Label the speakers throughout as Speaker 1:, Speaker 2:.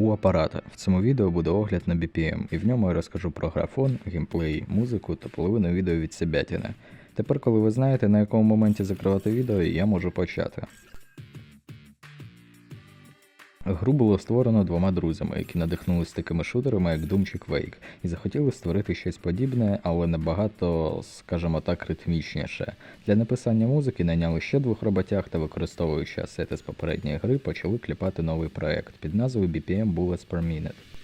Speaker 1: у апарата. В цьому відео буде огляд на BPM, і в ньому я розкажу про графон, геймплей, музику та половину відео від Себятіна. Тепер, коли ви знаєте, на якому моменті закривати відео, я можу почати. Гру було створено двома друзями, які надихнулись такими шутерами, як чи Quake, і захотіли створити щось подібне, але набагато, скажімо так, ритмічніше. Для написання музики найняли ще двох роботяг та, використовуючи асети з попередньої гри, почали кліпати новий проект під назвою BPM Bullets per Minute.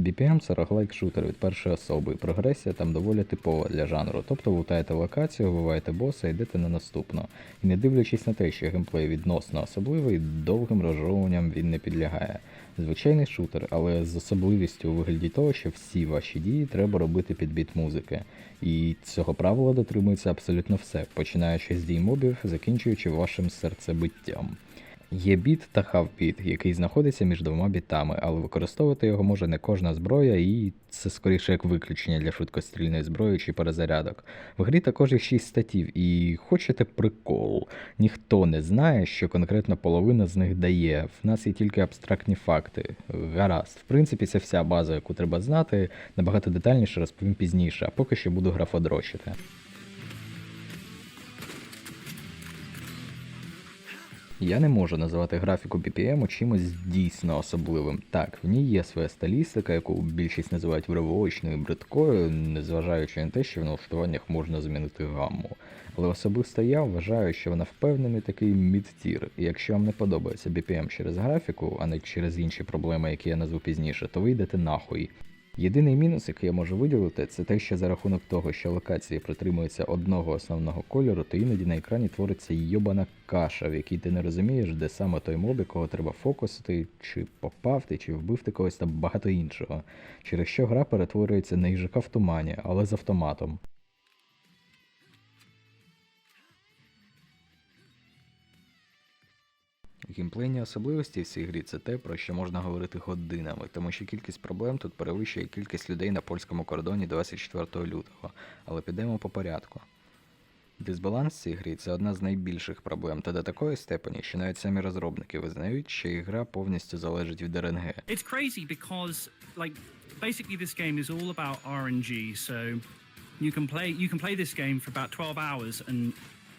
Speaker 1: BPM це роглайк шутер від першої особи, прогресія там доволі типова для жанру, тобто лутаєте локацію, вбиваєте боса і йдете на наступну. І не дивлячись на те, що геймплей відносно особливий, довгим розжовуванням він не підлягає. Звичайний шутер, але з особливістю у вигляді того, що всі ваші дії треба робити під біт музики. І цього правила дотримується абсолютно все, починаючи з дій мобів, закінчуючи вашим серцебиттям. Є біт та хавбіт, який знаходиться між двома бітами, але використовувати його може не кожна зброя, і це скоріше як виключення для швидкострільної зброї чи перезарядок. В грі також є 6 статів, і хочете прикол. Ніхто не знає, що конкретно половина з них дає. В нас є тільки абстрактні факти. Гаразд. В принципі, це вся база, яку треба знати. Набагато детальніше розповім пізніше, а поки що буду графодрочити. Я не можу називати графіку BPM чимось дійсно особливим. Так, в ній є своя стилістика, яку більшість називають вривочною і бридкою, незважаючи на те, що в налаштуваннях можна змінити гамму. Але особисто я вважаю, що вона впевнений такий мідтір, і якщо вам не подобається BPM через графіку, а не через інші проблеми, які я назву пізніше, то ви йдете нахуй. Єдиний мінус, який я можу виділити, це те, що за рахунок того, що локації притримуються одного основного кольору, то іноді на екрані твориться йобана каша, в якій ти не розумієш, де саме той моб, якого треба фокусити, чи попав ти, чи вбив ти когось та багато іншого, через що гра перетворюється на їжака в тумані, але з автоматом. Геймплейні особливості в цій грі це те, про що можна говорити годинами, тому що кількість проблем тут перевищує кількість людей на польському кордоні 24 лютого, але підемо по порядку. Дисбаланс в цій грі це одна з найбільших проблем, та до такої степені, що навіть самі розробники визнають, що гра повністю залежить від РНГ.
Speaker 2: It's crazy because like basically this game is all about RNG. So you can play you can play this game for about 12 hours and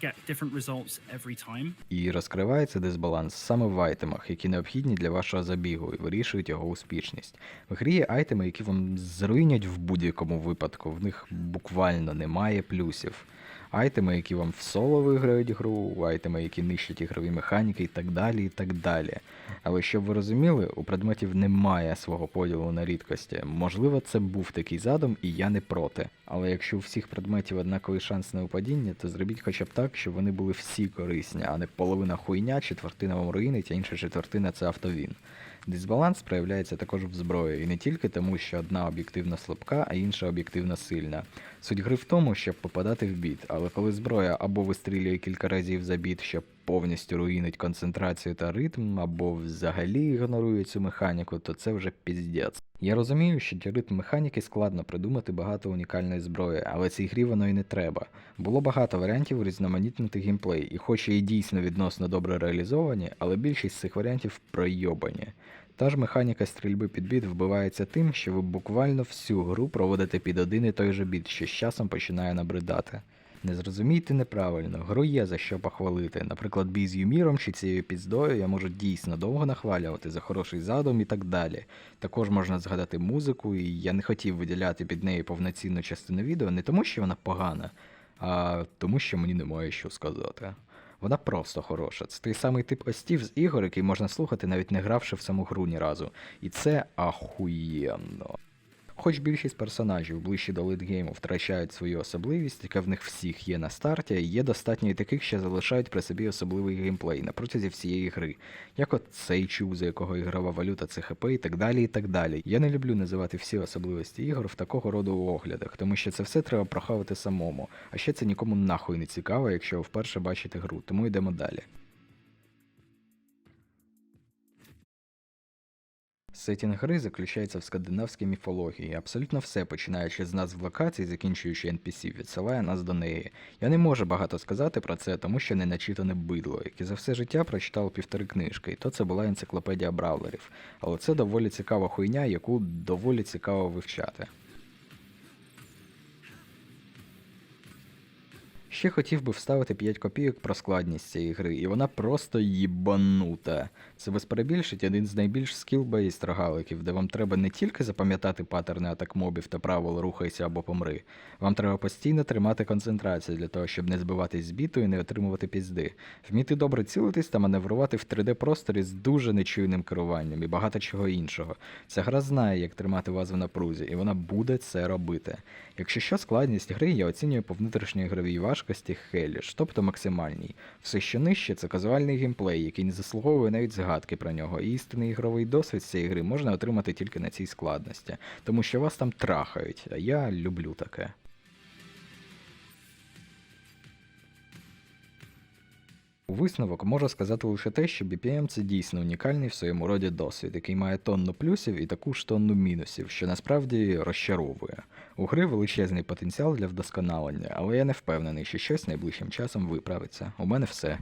Speaker 2: get different results every time.
Speaker 1: І розкривається дисбаланс саме в айтемах, які необхідні для вашого забігу і вирішують його успішність. В грі є айтеми, які вам зруйнять в будь-якому випадку, в них буквально немає плюсів. Айтеми, які вам в соло виграють гру, айтеми, які нищать ігрові механіки і так далі. і так далі. Але щоб ви розуміли, у предметів немає свого поділу на рідкості. Можливо, це був такий задум, і я не проти. Але якщо у всіх предметів однаковий шанс на упадіння, то зробіть хоча б так, щоб вони були всі корисні, а не половина хуйня, четвертина вам руїнить, а інша четвертина це автовін. Дисбаланс проявляється також в зброї, і не тільки тому, що одна об'єктивно слабка, а інша об'єктивно сильна. Суть гри в тому, щоб попадати в біт, але коли зброя або вистрілює кілька разів за біт, щоб повністю руїнить концентрацію та ритм, або взагалі ігнорує цю механіку, то це вже піздець. Я розумію, що для ритм механіки складно придумати багато унікальної зброї, але цій грі воно і не треба. Було багато варіантів різноманітнити геймплей, і хоч і дійсно відносно добре реалізовані, але більшість цих варіантів пройобані. Та ж механіка стрільби під біт вбивається тим, що ви буквально всю гру проводите під один і той же біт, що з часом починає набридати. Не зрозумійте неправильно, гру є за що похвалити. Наприклад, бій з Юміром чи цією піздою я можу дійсно довго нахвалювати за хороший задум і так далі. Також можна згадати музику, і я не хотів виділяти під неї повноцінну частину відео не тому, що вона погана, а тому, що мені немає що сказати. Вона просто хороша. Це той самий тип остів з ігор, який можна слухати, навіть не гравши в саму гру ні разу. І це ахуєнно. Хоч більшість персонажів ближче до литгейму втрачають свою особливість, яка в них всіх є на старті, є достатньо і таких, що залишають при собі особливий геймплей на протязі всієї гри, як от цей чуб, за якого ігрова валюта це ХП і так далі. і так далі. Я не люблю називати всі особливості ігор в такого роду оглядах, тому що це все треба прохавати самому, а ще це нікому нахуй не цікаво, якщо ви вперше бачите гру, тому йдемо далі. Сетінг гри заключається в скандинавській міфології. Абсолютно все, починаючи з назв локацій, закінчуючи NPC, відсилає нас до неї. Я не можу багато сказати про це, тому що не начитане бидло, яке за все життя прочитало півтори книжки, і то це була енциклопедія бравлерів. Але це доволі цікава хуйня, яку доволі цікаво вивчати. Ще хотів би вставити 5 копійок про складність цієї гри, і вона просто їбанута. Це без перебільшить один з найбільш скіл-бейст рогаликів, де вам треба не тільки запам'ятати паттерни атак мобів та правил рухайся або помри. Вам треба постійно тримати концентрацію для того, щоб не збиватись з біту і не отримувати пізди, вміти добре цілитись та маневрувати в 3D-просторі з дуже нечуйним керуванням і багато чого іншого. Ця гра знає, як тримати вас в напрузі, і вона буде це робити. Якщо що, складність гри я оцінюю по внутрішньої ігровій важкості Hellish, тобто максимальній. Все, що нижче, це казуальний геймплей, який не заслуговує навіть згадки про нього. І істинний ігровий досвід цієї гри можна отримати тільки на цій складності, тому що вас там трахають, а я люблю таке. У висновок можу сказати лише те, що BPM це дійсно унікальний в своєму роді досвід, який має тонну плюсів і таку ж тонну мінусів, що насправді розчаровує. У гри величезний потенціал для вдосконалення, але я не впевнений, що щось найближчим часом виправиться. У мене все.